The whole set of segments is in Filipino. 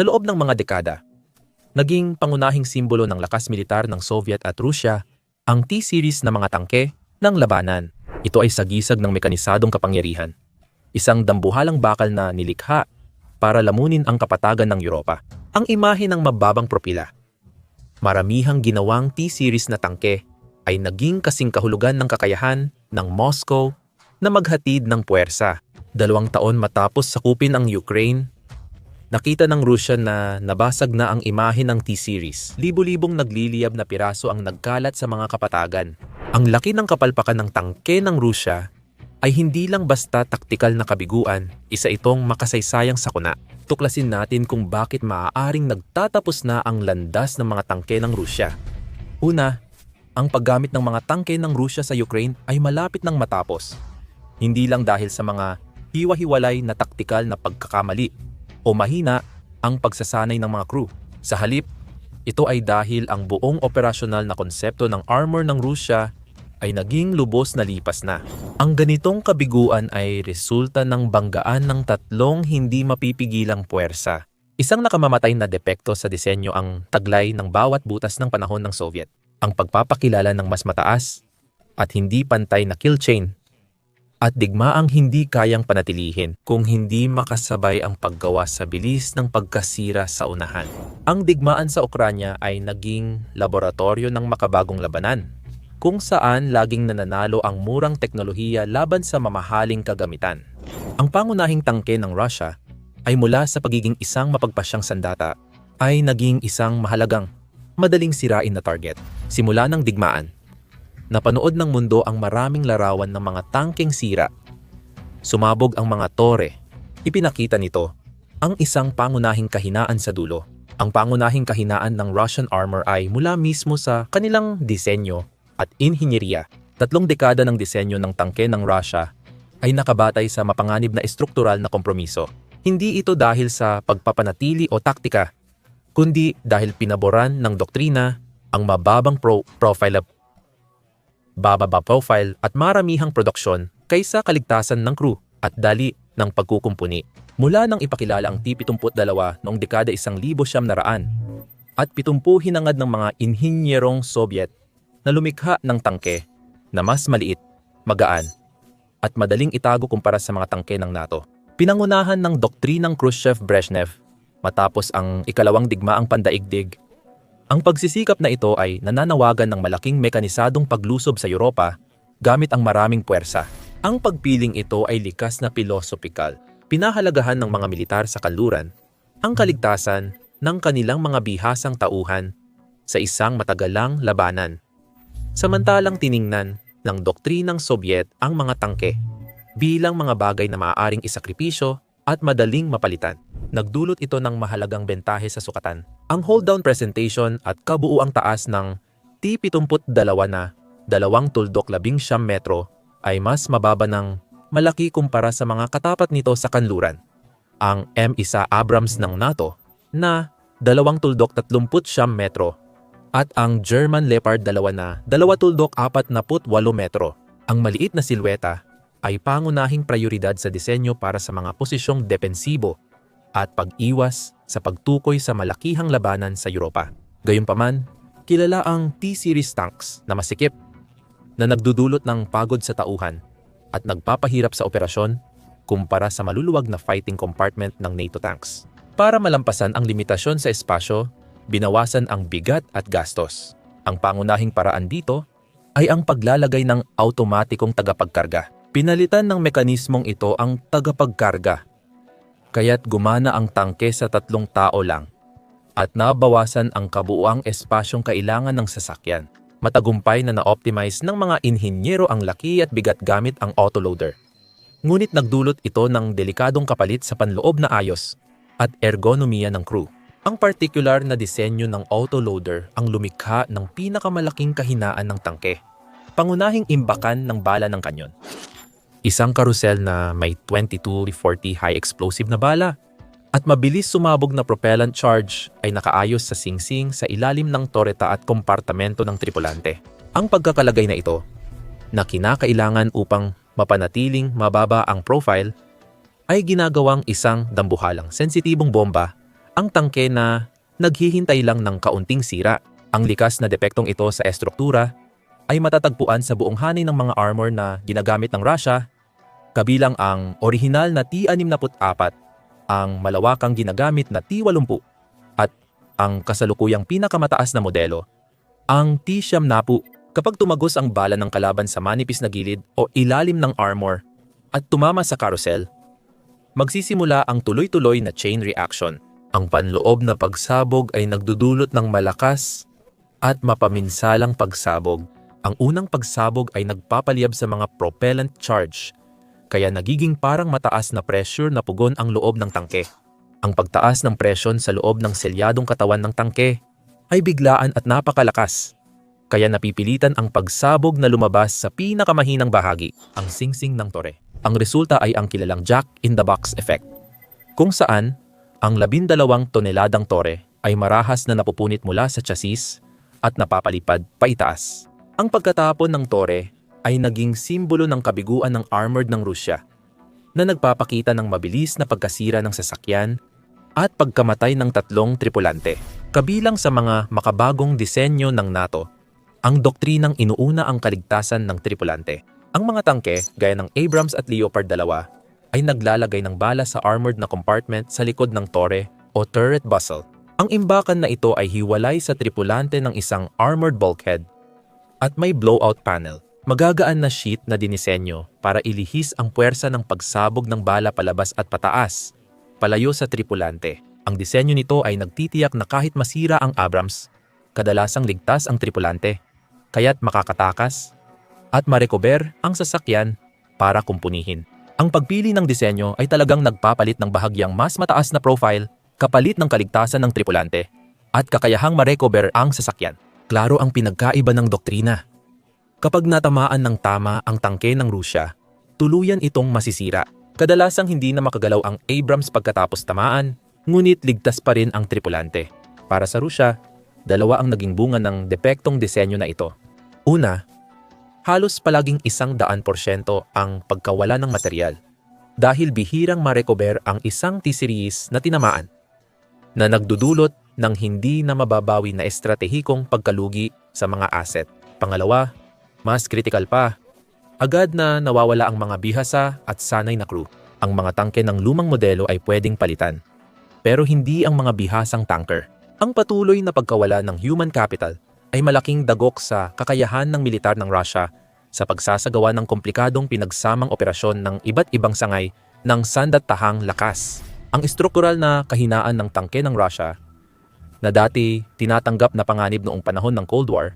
Sa loob ng mga dekada, naging pangunahing simbolo ng lakas militar ng Soviet at Rusya ang T-series na mga tangke ng labanan. Ito ay sagisag ng mekanisadong kapangyarihan. Isang dambuhalang bakal na nilikha para lamunin ang kapatagan ng Europa. Ang imahe ng mababang propila. Maramihang ginawang T-series na tangke ay naging kasing kahulugan ng kakayahan ng Moscow na maghatid ng puwersa. Dalawang taon matapos sakupin ang Ukraine, nakita ng Rusya na nabasag na ang imahe ng T-series. Libo-libong nagliliyab na piraso ang nagkalat sa mga kapatagan. Ang laki ng kapalpakan ng tangke ng Rusya ay hindi lang basta taktikal na kabiguan, isa itong makasaysayang sakuna. Tuklasin natin kung bakit maaaring nagtatapos na ang landas ng mga tangke ng Rusya. Una, ang paggamit ng mga tangke ng Rusya sa Ukraine ay malapit ng matapos. Hindi lang dahil sa mga hiwa-hiwalay na taktikal na pagkakamali o mahina ang pagsasanay ng mga crew. Sa halip, ito ay dahil ang buong operasyonal na konsepto ng armor ng Rusya ay naging lubos na lipas na. Ang ganitong kabiguan ay resulta ng banggaan ng tatlong hindi mapipigilang puwersa. Isang nakamamatay na depekto sa disenyo ang taglay ng bawat butas ng panahon ng Soviet. Ang pagpapakilala ng mas mataas at hindi pantay na kill chain at digmaang hindi kayang panatilihin kung hindi makasabay ang paggawa sa bilis ng pagkasira sa unahan. Ang digmaan sa Ukranya ay naging laboratorio ng makabagong labanan kung saan laging nananalo ang murang teknolohiya laban sa mamahaling kagamitan. Ang pangunahing tangke ng Russia ay mula sa pagiging isang mapagpasyang sandata ay naging isang mahalagang, madaling sirain na target. Simula ng digmaan, napanood ng mundo ang maraming larawan ng mga tangkeng sira. Sumabog ang mga tore. Ipinakita nito ang isang pangunahing kahinaan sa dulo. Ang pangunahing kahinaan ng Russian armor ay mula mismo sa kanilang disenyo at inhinyeriya. Tatlong dekada ng disenyo ng tangke ng Russia ay nakabatay sa mapanganib na estruktural na kompromiso. Hindi ito dahil sa pagpapanatili o taktika, kundi dahil pinaboran ng doktrina ang mababang pro profile bababa profile at maramihang produksyon kaysa kaligtasan ng crew at dali ng pagkukumpuni. Mula nang ipakilala ang T-72 noong dekada 1900 at 70 hinangad ng mga inhinyerong Soviet na lumikha ng tangke na mas maliit, magaan, at madaling itago kumpara sa mga tangke ng NATO. Pinangunahan ng doktrinang Khrushchev-Brezhnev matapos ang ikalawang digmaang pandaigdig. Ang pagsisikap na ito ay nananawagan ng malaking mekanisadong paglusob sa Europa gamit ang maraming puwersa. Ang pagpiling ito ay likas na pilosopikal. Pinahalagahan ng mga militar sa kanluran ang kaligtasan ng kanilang mga bihasang tauhan sa isang matagalang labanan. Samantalang tiningnan ng doktrinang Soviet ang mga tangke bilang mga bagay na maaaring isakripisyo at madaling mapalitan. Nagdulot ito ng mahalagang bentahe sa sukatan. Ang hold-down presentation at kabuuang taas ng T-72 na dalawang tuldok labing siyam metro ay mas mababa ng malaki kumpara sa mga katapat nito sa kanluran. Ang M1 Abrams ng NATO na dalawang tuldok 30 siyam metro at ang German Leopard 2 na 2 tuldok 48 metro. Ang maliit na silweta ay pangunahing prioridad sa disenyo para sa mga posisyong depensibo at pag-iwas sa pagtukoy sa malakihang labanan sa Europa. Gayunpaman, kilala ang T-series tanks na masikip na nagdudulot ng pagod sa tauhan at nagpapahirap sa operasyon kumpara sa maluluwag na fighting compartment ng NATO tanks. Para malampasan ang limitasyon sa espasyo binawasan ang bigat at gastos. Ang pangunahing paraan dito ay ang paglalagay ng automatikong tagapagkarga. Pinalitan ng mekanismong ito ang tagapagkarga. Kaya't gumana ang tangke sa tatlong tao lang at nabawasan ang kabuuang espasyong kailangan ng sasakyan. Matagumpay na na-optimize ng mga inhinyero ang laki at bigat gamit ang autoloader. Ngunit nagdulot ito ng delikadong kapalit sa panloob na ayos at ergonomiya ng crew. Ang particular na disenyo ng autoloader ang lumikha ng pinakamalaking kahinaan ng tangke, pangunahing imbakan ng bala ng kanyon. Isang karusel na may 22-40 high explosive na bala at mabilis sumabog na propellant charge ay nakaayos sa singsing sa ilalim ng toreta at kompartamento ng tripulante. Ang pagkakalagay na ito, na kinakailangan upang mapanatiling mababa ang profile, ay ginagawang isang dambuhalang sensitibong bomba ang tangke na naghihintay lang ng kaunting sira. Ang likas na depektong ito sa estruktura ay matatagpuan sa buong hanay ng mga armor na ginagamit ng Russia, kabilang ang orihinal na T-64, ang malawakang ginagamit na T-80, at ang kasalukuyang pinakamataas na modelo, ang T-70 kapag tumagos ang bala ng kalaban sa manipis na gilid o ilalim ng armor at tumama sa carousel, magsisimula ang tuloy-tuloy na chain reaction. Ang panloob na pagsabog ay nagdudulot ng malakas at mapaminsalang pagsabog. Ang unang pagsabog ay nagpapaliyab sa mga propellant charge, kaya nagiging parang mataas na pressure na pugon ang loob ng tangke. Ang pagtaas ng presyon sa loob ng selyadong katawan ng tangke ay biglaan at napakalakas, kaya napipilitan ang pagsabog na lumabas sa pinakamahinang bahagi, ang singsing ng tore. Ang resulta ay ang kilalang jack-in-the-box effect, kung saan ang labindalawang toneladang tore ay marahas na napupunit mula sa chassis at napapalipad paitaas. Ang pagkatapon ng tore ay naging simbolo ng kabiguan ng armored ng Rusya na nagpapakita ng mabilis na pagkasira ng sasakyan at pagkamatay ng tatlong tripulante. Kabilang sa mga makabagong disenyo ng NATO, ang doktrinang inuuna ang kaligtasan ng tripulante. Ang mga tangke, gaya ng Abrams at Leopard 2, ay naglalagay ng bala sa armored na compartment sa likod ng tore o turret bustle. Ang imbakan na ito ay hiwalay sa tripulante ng isang armored bulkhead at may blowout panel. Magagaan na sheet na dinisenyo para ilihis ang puwersa ng pagsabog ng bala palabas at pataas, palayo sa tripulante. Ang disenyo nito ay nagtitiyak na kahit masira ang Abrams, kadalasang ligtas ang tripulante, kaya't makakatakas at marecover ang sasakyan para kumpunihin. Ang pagpili ng disenyo ay talagang nagpapalit ng bahagyang mas mataas na profile kapalit ng kaligtasan ng tripulante at kakayahang marecover ang sasakyan. Klaro ang pinagkaiba ng doktrina. Kapag natamaan ng tama ang tangke ng Rusya, tuluyan itong masisira. Kadalasang hindi na makagalaw ang Abrams pagkatapos tamaan, ngunit ligtas pa rin ang tripulante. Para sa Rusya, dalawa ang naging bunga ng depektong disenyo na ito. Una, halos palaging isang daan porsyento ang pagkawala ng material dahil bihirang marecover ang isang T-series na tinamaan na nagdudulot ng hindi na mababawi na estratehikong pagkalugi sa mga asset. Pangalawa, mas critical pa, agad na nawawala ang mga bihasa at sanay na crew. Ang mga tangke ng lumang modelo ay pwedeng palitan, pero hindi ang mga bihasang tanker. Ang patuloy na pagkawala ng human capital ay malaking dagok sa kakayahan ng militar ng Russia sa pagsasagawa ng komplikadong pinagsamang operasyon ng iba't ibang sangay ng sandatahang lakas. Ang struktural na kahinaan ng tangke ng Russia na dati tinatanggap na panganib noong panahon ng Cold War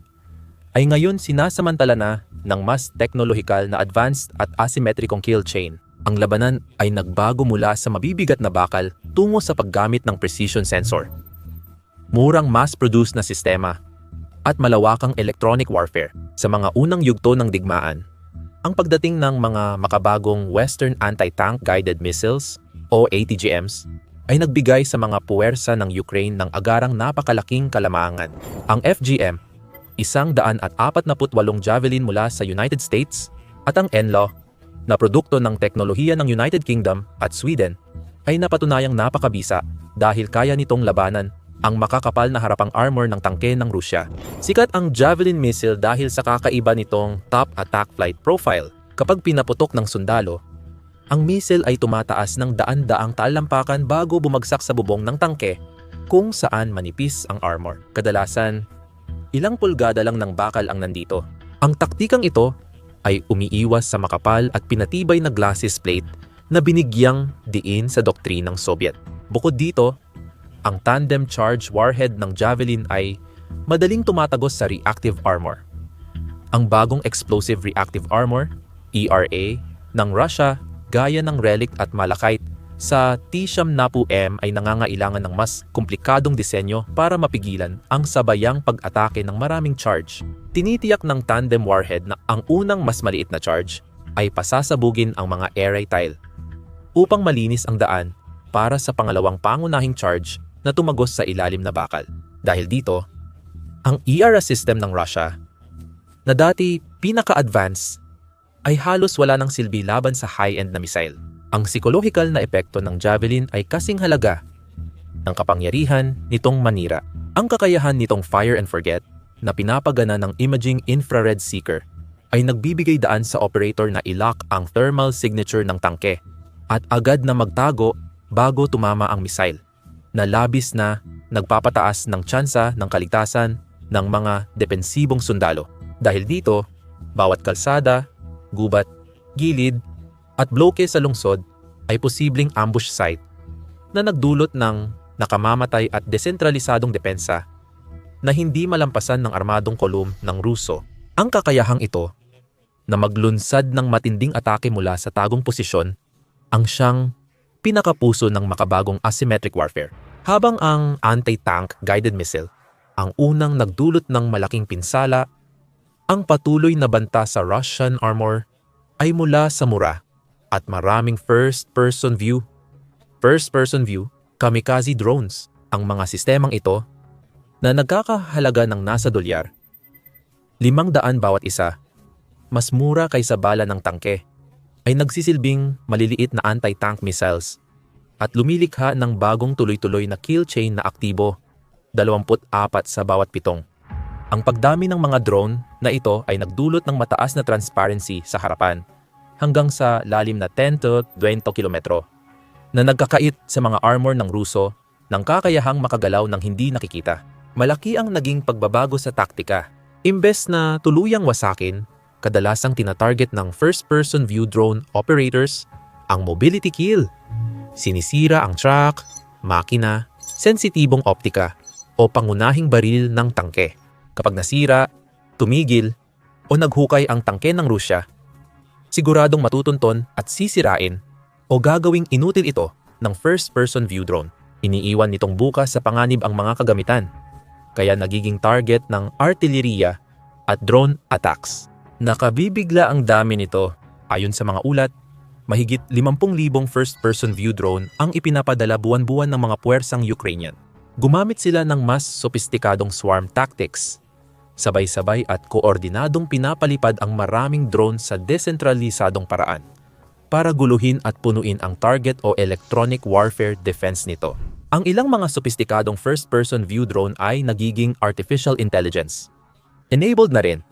ay ngayon sinasamantala na ng mas teknolohikal na advanced at asymmetricong kill chain. Ang labanan ay nagbago mula sa mabibigat na bakal tungo sa paggamit ng precision sensor. Murang mass-produced na sistema at malawakang electronic warfare. Sa mga unang yugto ng digmaan, ang pagdating ng mga makabagong Western Anti-Tank Guided Missiles o ATGMs ay nagbigay sa mga puwersa ng Ukraine ng agarang napakalaking kalamangan. Ang FGM, isang daan at apat na putwalong javelin mula sa United States at ang NLAW, na produkto ng teknolohiya ng United Kingdom at Sweden, ay napatunayang napakabisa dahil kaya nitong labanan ang makakapal na harapang armor ng tangke ng Rusya. Sikat ang Javelin missile dahil sa kakaiba nitong top attack flight profile. Kapag pinaputok ng sundalo, ang missile ay tumataas ng daan-daang talampakan bago bumagsak sa bubong ng tangke kung saan manipis ang armor. Kadalasan, ilang pulgada lang ng bakal ang nandito. Ang taktikang ito ay umiiwas sa makapal at pinatibay na glasses plate na binigyang diin sa doktrinang Soviet. Bukod dito, ang tandem charge warhead ng Javelin ay madaling tumatagos sa reactive armor. Ang bagong explosive reactive armor, ERA, ng Russia gaya ng Relic at Malachite sa T-70M ay nangangailangan ng mas komplikadong disenyo para mapigilan ang sabayang pag-atake ng maraming charge. Tinitiyak ng tandem warhead na ang unang mas maliit na charge ay pasasabugin ang mga array tile upang malinis ang daan para sa pangalawang pangunahing charge na tumagos sa ilalim na bakal. Dahil dito, ang ERA system ng Russia, na dati pinaka-advanced, ay halos wala ng silbi laban sa high-end na missile. Ang psychological na epekto ng Javelin ay kasing halaga ng kapangyarihan nitong manira. Ang kakayahan nitong fire and forget na pinapagana ng imaging infrared seeker ay nagbibigay daan sa operator na ilock ang thermal signature ng tangke at agad na magtago bago tumama ang missile na labis na nagpapataas ng tsansa ng kaligtasan ng mga depensibong sundalo. Dahil dito, bawat kalsada, gubat, gilid, at bloke sa lungsod ay posibleng ambush site na nagdulot ng nakamamatay at desentralisadong depensa na hindi malampasan ng armadong kolum ng Ruso. Ang kakayahang ito na maglunsad ng matinding atake mula sa tagong posisyon ang siyang pinakapuso ng makabagong asymmetric warfare. Habang ang anti-tank guided missile ang unang nagdulot ng malaking pinsala, ang patuloy na banta sa Russian armor ay mula sa mura at maraming first-person view. First-person view, kamikaze drones ang mga sistemang ito na nagkakahalaga ng nasa dolyar. Limang daan bawat isa, mas mura kaysa bala ng tangke, ay nagsisilbing maliliit na anti-tank missiles at lumilikha ng bagong tuloy-tuloy na kill chain na aktibo, 24 sa bawat pitong. Ang pagdami ng mga drone na ito ay nagdulot ng mataas na transparency sa harapan hanggang sa lalim na 10 to 20 kilometro na nagkakait sa mga armor ng Ruso ng kakayahang makagalaw ng hindi nakikita. Malaki ang naging pagbabago sa taktika. Imbes na tuluyang wasakin, kadalasang tinatarget ng first-person view drone operators ang mobility kill sinisira ang truck, makina, sensitibong optika o pangunahing baril ng tangke. Kapag nasira, tumigil o naghukay ang tangke ng Rusya, siguradong matutunton at sisirain o gagawing inutil ito ng first-person view drone. Iniiwan nitong bukas sa panganib ang mga kagamitan, kaya nagiging target ng artilleriya at drone attacks. Nakabibigla ang dami nito ayon sa mga ulat mahigit 50,000 first-person view drone ang ipinapadala buwan-buwan ng mga puwersang Ukrainian. Gumamit sila ng mas sopistikadong swarm tactics. Sabay-sabay at koordinadong pinapalipad ang maraming drone sa desentralisadong paraan para guluhin at punuin ang target o electronic warfare defense nito. Ang ilang mga sopistikadong first-person view drone ay nagiging artificial intelligence. Enabled na rin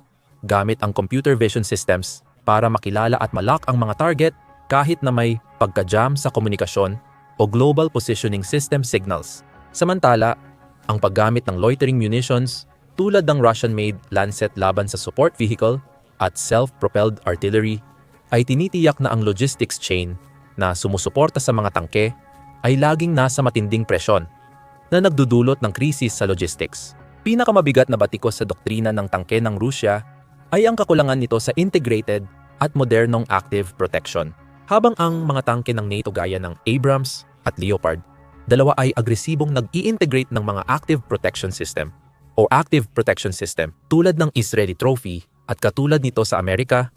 gamit ang computer vision systems para makilala at malak ang mga target kahit na may pagka-jam sa komunikasyon o global positioning system signals. Samantala, ang paggamit ng loitering munitions tulad ng Russian-made Lancet laban sa support vehicle at self-propelled artillery ay tinitiyak na ang logistics chain na sumusuporta sa mga tangke ay laging nasa matinding presyon na nagdudulot ng krisis sa logistics. Pinakamabigat na batikos sa doktrina ng tangke ng Rusya ay ang kakulangan nito sa integrated at modernong active protection. Habang ang mga tangke ng NATO gaya ng Abrams at Leopard, dalawa ay agresibong nag-i-integrate ng mga active protection system o active protection system tulad ng Israeli Trophy at katulad nito sa Amerika,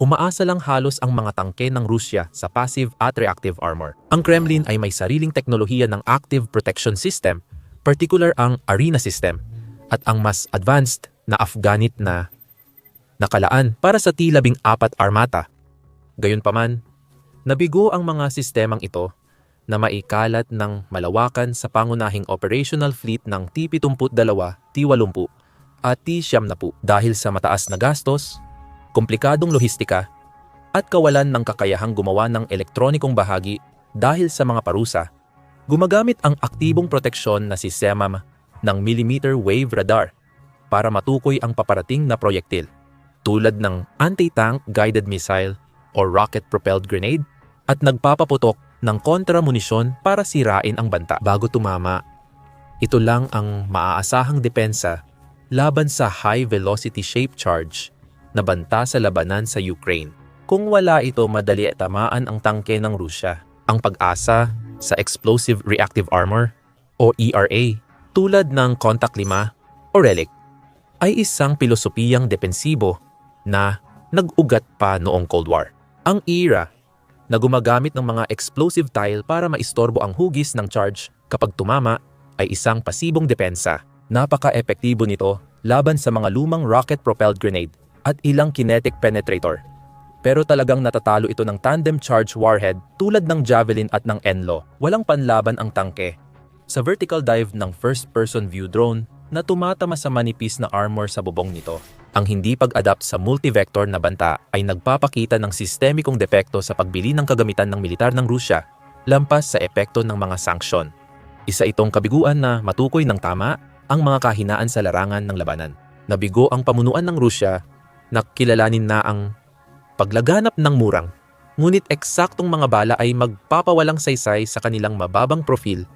umaasa lang halos ang mga tangke ng Rusya sa passive at reactive armor. Ang Kremlin ay may sariling teknolohiya ng active protection system, particular ang Arena system at ang mas advanced na Afghanit na nakalaan para sa T-14 armata. Gayunpaman, Nabigo ang mga sistemang ito na maikalat ng malawakan sa pangunahing operational fleet ng T-72, T-80 at T-70 dahil sa mataas na gastos, komplikadong lohistika, at kawalan ng kakayahang gumawa ng elektronikong bahagi dahil sa mga parusa. Gumagamit ang aktibong proteksyon na sistema ng millimeter wave radar para matukoy ang paparating na proyektil tulad ng anti-tank guided missile or rocket-propelled grenade at nagpapaputok ng kontramunisyon para sirain ang banta bago tumama. Ito lang ang maaasahang depensa laban sa high-velocity shape charge na banta sa labanan sa Ukraine. Kung wala ito, madali tamaan ang tangke ng Rusya. Ang pag-asa sa Explosive Reactive Armor o ERA tulad ng Contact 5 o Relic ay isang pilosopiyang depensibo na nag-ugat pa noong Cold War. Ang ERA na gumagamit ng mga explosive tile para maistorbo ang hugis ng charge kapag tumama ay isang pasibong depensa. Napaka-epektibo nito laban sa mga lumang rocket-propelled grenade at ilang kinetic penetrator. Pero talagang natatalo ito ng tandem charge warhead tulad ng Javelin at ng Enlo. Walang panlaban ang tangke. sa vertical dive ng first-person view drone na tumatama sa manipis na armor sa bubong nito. Ang hindi pag-adapt sa multi-vector na banta ay nagpapakita ng sistemikong depekto sa pagbili ng kagamitan ng militar ng Rusya lampas sa epekto ng mga sanksyon. Isa itong kabiguan na matukoy ng tama ang mga kahinaan sa larangan ng labanan. Nabigo ang pamunuan ng Rusya na kilalanin na ang paglaganap ng murang, ngunit eksaktong mga bala ay magpapawalang saysay sa kanilang mababang profil,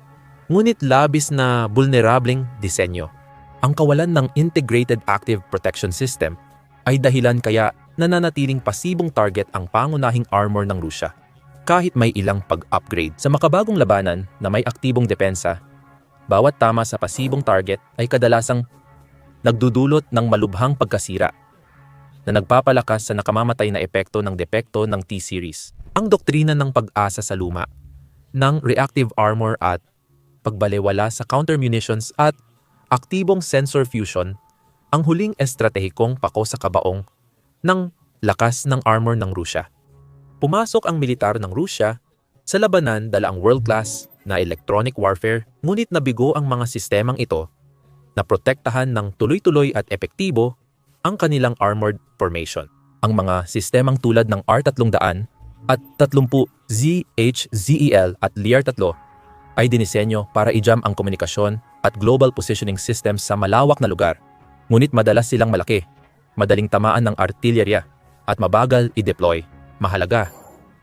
ngunit labis na vulnerableng disenyo. Ang kawalan ng Integrated Active Protection System ay dahilan kaya nananatiling pasibong target ang pangunahing armor ng Rusya. Kahit may ilang pag-upgrade sa makabagong labanan na may aktibong depensa, bawat tama sa pasibong target ay kadalasang nagdudulot ng malubhang pagkasira na nagpapalakas sa nakamamatay na epekto ng depekto ng T-series. Ang doktrina ng pag-asa sa luma, ng reactive armor at pagbalewala sa counter munitions at aktibong sensor fusion ang huling estratehikong pako sa kabaong ng lakas ng armor ng Rusya. Pumasok ang militar ng Rusya sa labanan dala ang world-class na electronic warfare ngunit nabigo ang mga sistemang ito na protektahan ng tuloy-tuloy at epektibo ang kanilang armored formation. Ang mga sistemang tulad ng R300 at 30 ZHZEL at Lear-3 ay dinisenyo para i-jam ang komunikasyon at global positioning systems sa malawak na lugar. Ngunit madalas silang malaki, madaling tamaan ng artillerya, at mabagal i-deploy. Mahalaga,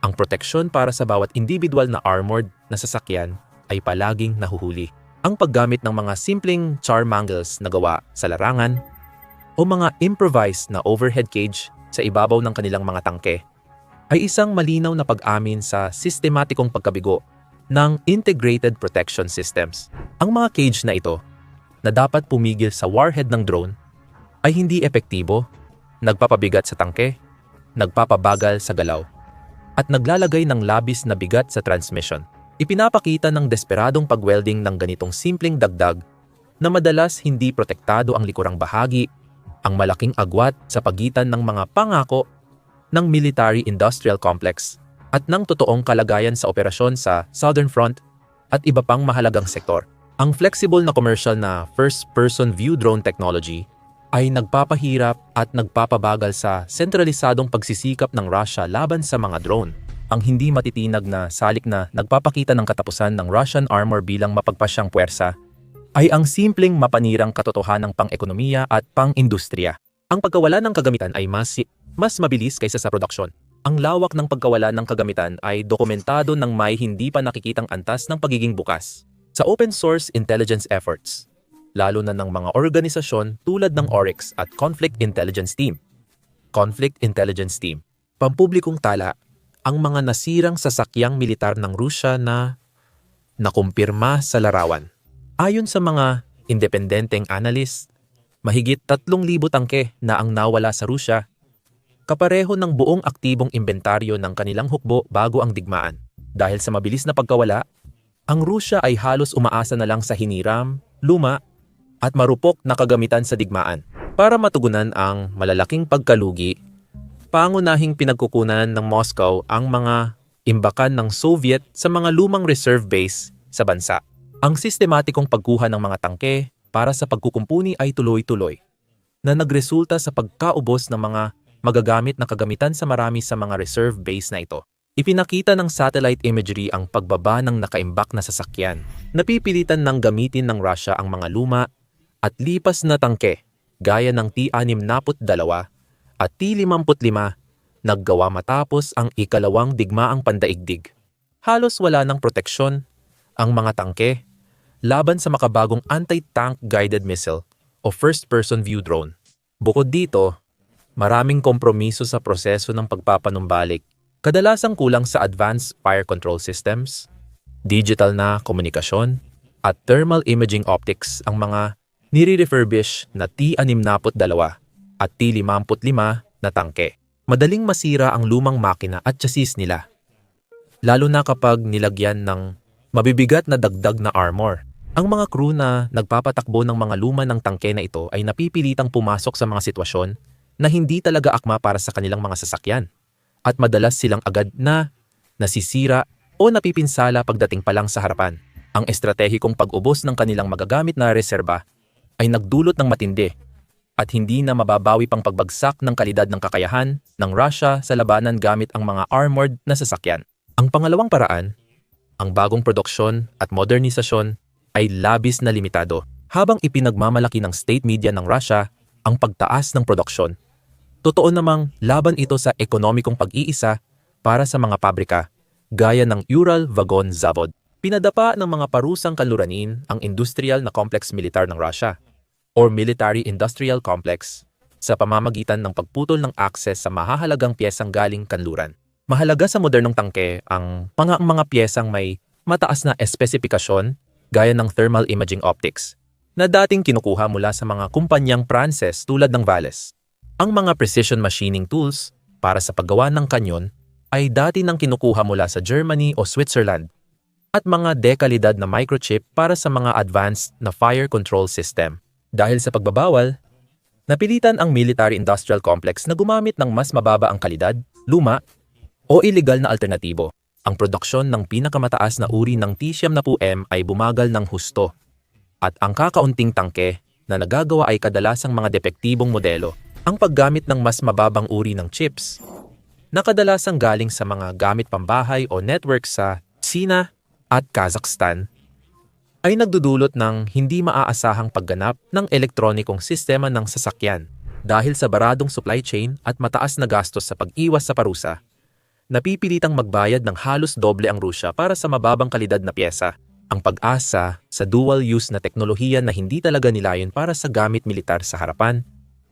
ang proteksyon para sa bawat individual na armored na sasakyan ay palaging nahuhuli. Ang paggamit ng mga simpleng char mangles na gawa sa larangan o mga improvised na overhead cage sa ibabaw ng kanilang mga tangke ay isang malinaw na pag-amin sa sistematikong pagkabigo ng integrated protection systems. Ang mga cage na ito, na dapat pumigil sa warhead ng drone, ay hindi epektibo, nagpapabigat sa tangke, nagpapabagal sa galaw, at naglalagay ng labis na bigat sa transmission. Ipinapakita ng desperadong pagwelding ng ganitong simpleng dagdag na madalas hindi protektado ang likurang bahagi, ang malaking agwat sa pagitan ng mga pangako ng military-industrial complex at ng totoong kalagayan sa operasyon sa Southern Front at iba pang mahalagang sektor. Ang flexible na commercial na first-person view drone technology ay nagpapahirap at nagpapabagal sa sentralisadong pagsisikap ng Russia laban sa mga drone. Ang hindi matitinag na salik na nagpapakita ng katapusan ng Russian armor bilang mapagpasyang puwersa ay ang simpleng mapanirang katotohanan ng pang-ekonomiya at pang-industriya. Ang pagkawala ng kagamitan ay mas, mas mabilis kaysa sa produksyon. Ang lawak ng pagkawala ng kagamitan ay dokumentado ng may hindi pa nakikitang antas ng pagiging bukas. Sa open source intelligence efforts, lalo na ng mga organisasyon tulad ng ORIX at Conflict Intelligence Team. Conflict Intelligence Team, pampublikong tala ang mga nasirang sasakyang militar ng Rusya na nakumpirma sa larawan. Ayon sa mga independenteng analyst, mahigit 3,000 tangke na ang nawala sa Rusya, kapareho ng buong aktibong inventaryo ng kanilang hukbo bago ang digmaan. Dahil sa mabilis na pagkawala, ang Rusya ay halos umaasa na lang sa hiniram, luma, at marupok na kagamitan sa digmaan. Para matugunan ang malalaking pagkalugi, pangunahing pinagkukunan ng Moscow ang mga imbakan ng Soviet sa mga lumang reserve base sa bansa. Ang sistematikong pagkuha ng mga tangke para sa pagkukumpuni ay tuloy-tuloy na nagresulta sa pagkaubos ng mga magagamit na kagamitan sa marami sa mga reserve base na ito. Ipinakita ng satellite imagery ang pagbaba ng nakaimbak na sasakyan. Napipilitan ng gamitin ng Russia ang mga luma at lipas na tangke gaya ng T-62 at T-55 naggawa matapos ang ikalawang digmaang pandaigdig. Halos wala ng proteksyon ang mga tangke laban sa makabagong anti-tank guided missile o first-person view drone. Bukod dito, maraming kompromiso sa proseso ng pagpapanumbalik, kadalasang kulang sa advanced fire control systems, digital na komunikasyon, at thermal imaging optics ang mga nire-refurbish na T-62 at T-55 na tangke. Madaling masira ang lumang makina at chassis nila. Lalo na kapag nilagyan ng mabibigat na dagdag na armor. Ang mga crew na nagpapatakbo ng mga luma ng tangke na ito ay napipilitang pumasok sa mga sitwasyon na hindi talaga akma para sa kanilang mga sasakyan. At madalas silang agad na nasisira o napipinsala pagdating pa lang sa harapan. Ang estratehikong pag-ubos ng kanilang magagamit na reserba ay nagdulot ng matindi at hindi na mababawi pang pagbagsak ng kalidad ng kakayahan ng Russia sa labanan gamit ang mga armored na sasakyan. Ang pangalawang paraan, ang bagong produksyon at modernisasyon ay labis na limitado habang ipinagmamalaki ng state media ng Russia ang pagtaas ng produksyon. Totoo namang laban ito sa ekonomikong pag-iisa para sa mga pabrika gaya ng Ural Vagon Zavod. Pinadapa ng mga parusang kanluranin ang industrial na complex militar ng Russia or military-industrial complex sa pamamagitan ng pagputol ng akses sa mahahalagang piyesang galing kanluran. Mahalaga sa modernong tangke ang mga mga piyesang may mataas na espesipikasyon gaya ng thermal imaging optics na dating kinukuha mula sa mga kumpanyang Pranses tulad ng Vales. Ang mga precision machining tools para sa paggawa ng kanyon ay dati nang kinukuha mula sa Germany o Switzerland at mga dekalidad na microchip para sa mga advanced na fire control system. Dahil sa pagbabawal, napilitan ang military-industrial complex na gumamit ng mas mababa ang kalidad, luma, o illegal na alternatibo. Ang produksyon ng pinakamataas na uri ng T-70M ay bumagal ng husto at ang kakaunting tangke na nagagawa ay kadalasang mga depektibong modelo. Ang paggamit ng mas mababang uri ng chips na kadalasang galing sa mga gamit pambahay o network sa Sina at Kazakhstan ay nagdudulot ng hindi maaasahang pagganap ng elektronikong sistema ng sasakyan dahil sa baradong supply chain at mataas na gastos sa pag-iwas sa parusa. Napipilitang magbayad ng halos doble ang Rusya para sa mababang kalidad na pyesa. Ang pag-asa sa dual-use na teknolohiya na hindi talaga nilayon para sa gamit militar sa harapan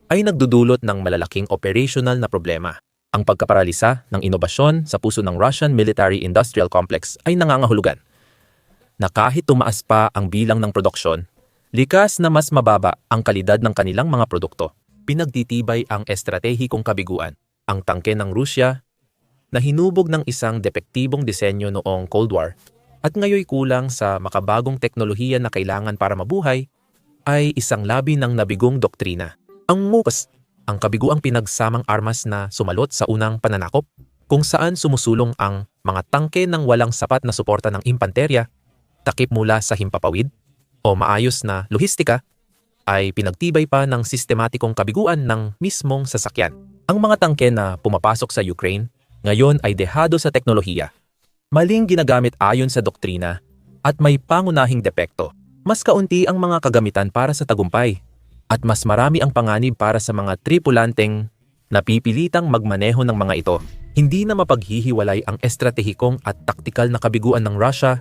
ay nagdudulot ng malalaking operational na problema. Ang pagkaparalisa ng inobasyon sa puso ng Russian Military-Industrial Complex ay nangangahulugan na kahit tumaas pa ang bilang ng produksyon, likas na mas mababa ang kalidad ng kanilang mga produkto. Pinagtitibay ang estratehikong kabiguan, ang tangke ng Rusya na hinubog ng isang depektibong disenyo noong Cold War at ngayoy kulang sa makabagong teknolohiya na kailangan para mabuhay ay isang labi ng nabigong doktrina. Ang MUKAS, ang kabiguang pinagsamang armas na sumalot sa unang pananakop, kung saan sumusulong ang mga tangke ng walang sapat na suporta ng impanterya takip mula sa himpapawid o maayos na lohistika ay pinagtibay pa ng sistematikong kabiguan ng mismong sasakyan. Ang mga tangke na pumapasok sa Ukraine ngayon ay dehado sa teknolohiya. Maling ginagamit ayon sa doktrina at may pangunahing depekto. Mas kaunti ang mga kagamitan para sa tagumpay at mas marami ang panganib para sa mga tripulanteng napipilitang magmaneho ng mga ito. Hindi na mapaghihiwalay ang estratehikong at taktikal na kabiguan ng Russia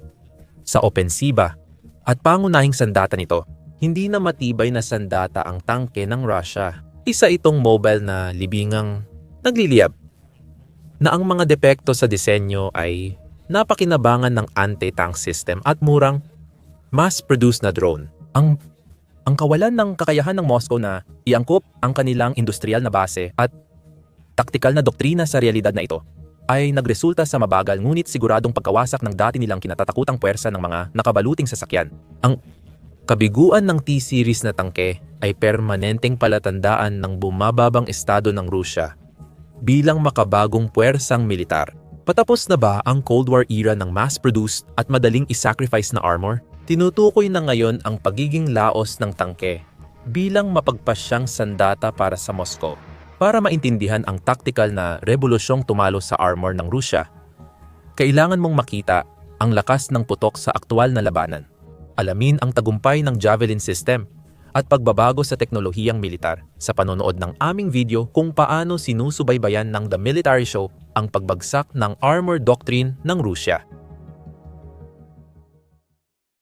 sa opensiba at pangunahing sandata nito. Hindi na matibay na sandata ang tangke ng Russia. Isa itong mobile na libingang nagliliyab na ang mga depekto sa disenyo ay napakinabangan ng anti-tank system at murang mass-produced na drone. Ang ang kawalan ng kakayahan ng Moscow na iangkop ang kanilang industrial na base at taktikal na doktrina sa realidad na ito ay nagresulta sa mabagal ngunit siguradong pagkawasak ng dati nilang kinatatakutang puwersa ng mga nakabaluting sasakyan. Ang kabiguan ng T-series na tangke ay permanenteng palatandaan ng bumababang estado ng Rusya bilang makabagong puwersang militar. Patapos na ba ang Cold War era ng mass-produced at madaling isacrifice na armor? Tinutukoy na ngayon ang pagiging laos ng tangke bilang mapagpasyang sandata para sa Moscow. Para maintindihan ang tactical na revolusyong tumalo sa armor ng Rusya, kailangan mong makita ang lakas ng putok sa aktwal na labanan. Alamin ang tagumpay ng Javelin system at pagbabago sa teknolohiyang militar sa panonood ng aming video kung paano sinusubaybayan ng The Military Show ang pagbagsak ng armor doctrine ng Rusya.